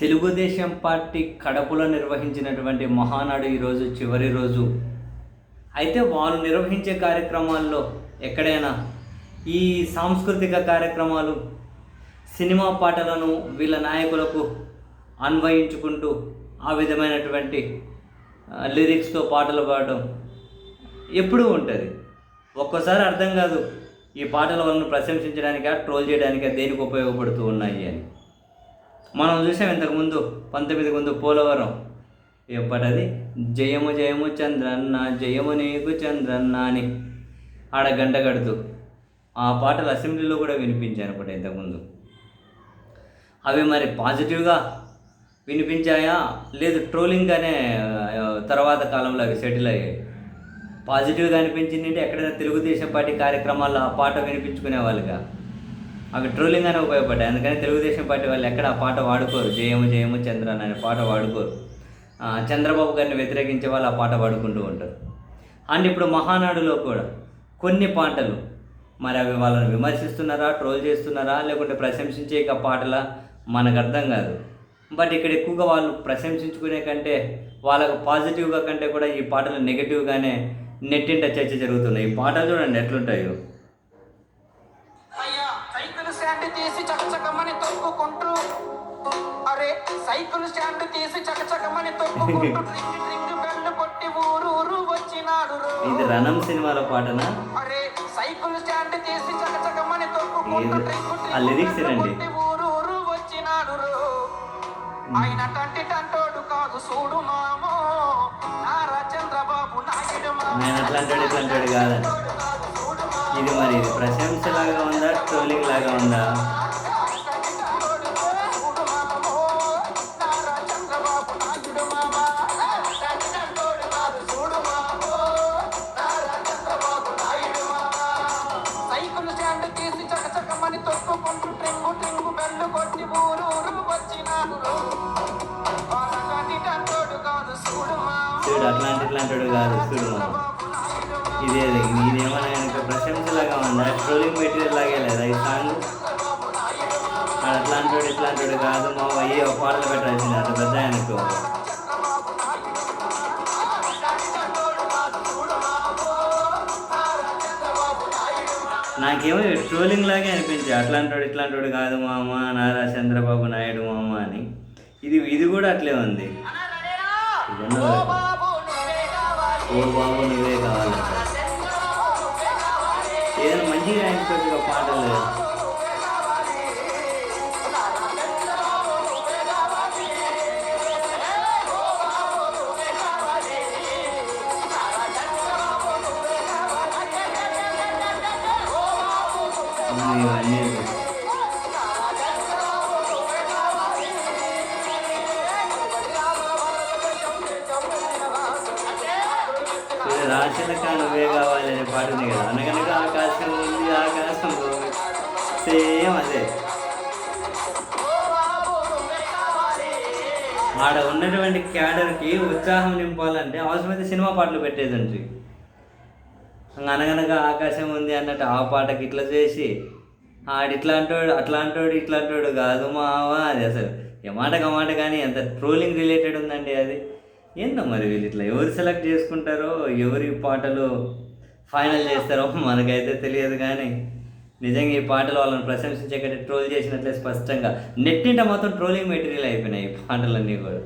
Telugu Desam party కడపలో నిర్వహించినటువంటి మహానాడు ఈరోజు చివరి రోజు. అయితే వాళ్ళు నిర్వహించే కార్యక్రమాల్లో ఎక్కడైనా ఈ సాంస్కృతిక కార్యక్రమాలు సినిమా పాటలను వీళ్ళ నాయకులకు అన్వయించుకుంటూ ఆ విధమైనటువంటి లిరిక్స్తో పాటలు పాడడం ఎప్పుడూ ఉంటుంది. ఒక్కోసారి అర్థం కాదు ఈ పాటల వలన ప్రశంసించడానికా ట్రోల్ చేయడానికా దేనికి ఉపయోగపడుతూ ఉన్నాయి అని. మనం చూసాం ఇంతకుముందు పంతొమ్మిది ముందు పోలవరం. ఎప్పటది జయము జయము చంద్రన్న జయము నీకు చంద్రన్న అని ఆడ గంట కడుతూ ఆ పాటలు అసెంబ్లీలో కూడా వినిపించాను అనుకుంటా ఇంతకుముందు. అవి మరి పాజిటివ్గా వినిపించాయా? లేదు ట్రోలింగ్గానే తర్వాత కాలంలో అవి సెటిల్ అయ్యాయి. పాజిటివ్గా అనిపించింది అంటే ఎక్కడైనా తెలుగుదేశం పార్టీ కార్యక్రమాల్లో ఆ పాట వినిపించుకునే వాళ్ళుగా అవి ట్రోలింగ్గానే ఉపయోగపడ్డాయి అందుకని తెలుగుదేశం పార్టీ వాళ్ళు ఎక్కడ ఆ పాట వాడుకోరు. జయము జయము చంద్రన్ అనే పాట వాడుకోరు. చంద్రబాబు గారిని వ్యతిరేకించే వాళ్ళు ఆ పాట పాడుకుంటూ ఉంటారు. అండ్ ఇప్పుడు మహానాడులో కూడా కొన్ని పాటలు మరి అవి వాళ్ళని విమర్శిస్తున్నారా ట్రోల్ చేస్తున్నారా లేకుంటే ప్రశంసించే ఇక పాటలా మనకు అర్థం కాదు. బట్ ఇక్కడ ఎక్కువగా వాళ్ళు ప్రశంసించుకునే కంటే వాళ్ళకు పాజిటివ్గా కంటే కూడా ఈ పాటలు నెగిటివ్గానే నెట్టింట చర్చ జరుగుతున్నాయి. ఈ పాటలు చూడండి ఎట్లుంటాయో. సైకిల్ స్టాండ్ తీసి చకచకమని తొక్కుకుంటూ రింగ్ రింగ్ బెల్ కొట్టి ఊరు ఊరు వచ్చినాడు. ఇది రణం సినిమాలో పాటనా అరే సైకిల్ స్టాండ్ తీసి చకచకమని తొక్కుకుంటూ ఆ ఊరు ఊరు వచ్చినాడు. ఆయన తంటి టంటోడు కాదు చూడు మామో నారా చంద్రబాబు నాయుడు. నేను అట్లాంటి చూడు మామో. ఇది మరి ప్రశంసలాగా ఉందా ట్రోలింగ్ లాగా ఉందా చూడు అట్లాంటి ఇట్లాంటి కాదు చూడు ఇదే ఇదేమన్నా కనుక ప్రశంసలాగా ఉందా ట్రోలింగ్ మెటీరియల్ లాగే లేదా ఈ సాంగ్ అట్లాంటి ఇట్లాంటి కాదు మా అయ్యే ఒక పాటలు పెట్టాల్సింది అంత పెద్ద ఆయనకు. నాకేమో ట్రోలింగ్ లాగే అనిపించాయి అట్లాంటి వాడు ఇట్లాంటి వాడు కాదు మామ నారా చంద్రబాబు నాయుడు మామ అని. ఇది ఇది కూడా అట్లే ఉంది. ఓడి బాబు నీవే కావాలి. ఏదైనా మంచిగా అనిపించవచ్చు ఒక పాటలు ఇవన్నీ ఇది రాశలక కావాలి అనే పాట ఉంది కదా. అనగనగా ఆకాశం ఉంది ఆకాశం సేమ్ అదే. ఆడ ఉన్నటువంటి క్యాడర్కి ఉత్సాహం నింపాలంటే అవసరమైతే సినిమా పాటలు పెట్టేదండి. అనగనగా ఆకాశం ఉంది అన్నట్టు ఆ పాటకి ఇట్లా చేసి ఆడు ఇట్లా అంటాడు అట్లా అంటాడు ఇట్లా అంటాడు కాదు మావా అది అసలు. ఏ మాటకు మాట కానీ ఎంత ట్రోలింగ్ రిలేటెడ్ ఉందండి అది. ఏందో మరి వీళ్ళు ఇట్లా ఎవరు సెలెక్ట్ చేసుకుంటారో ఎవరి పాటలు ఫైనల్ చేస్తారో మనకైతే తెలియదు కానీ నిజంగా ఈ పాటలు వాళ్ళని ప్రశంసించే కంటే ట్రోల్ చేసినట్లే స్పష్టంగా. నెట్టింట మొత్తం ట్రోలింగ్ మెటీరియల్ అయిపోయినాయి ఈ పాటలన్నీ కూడా.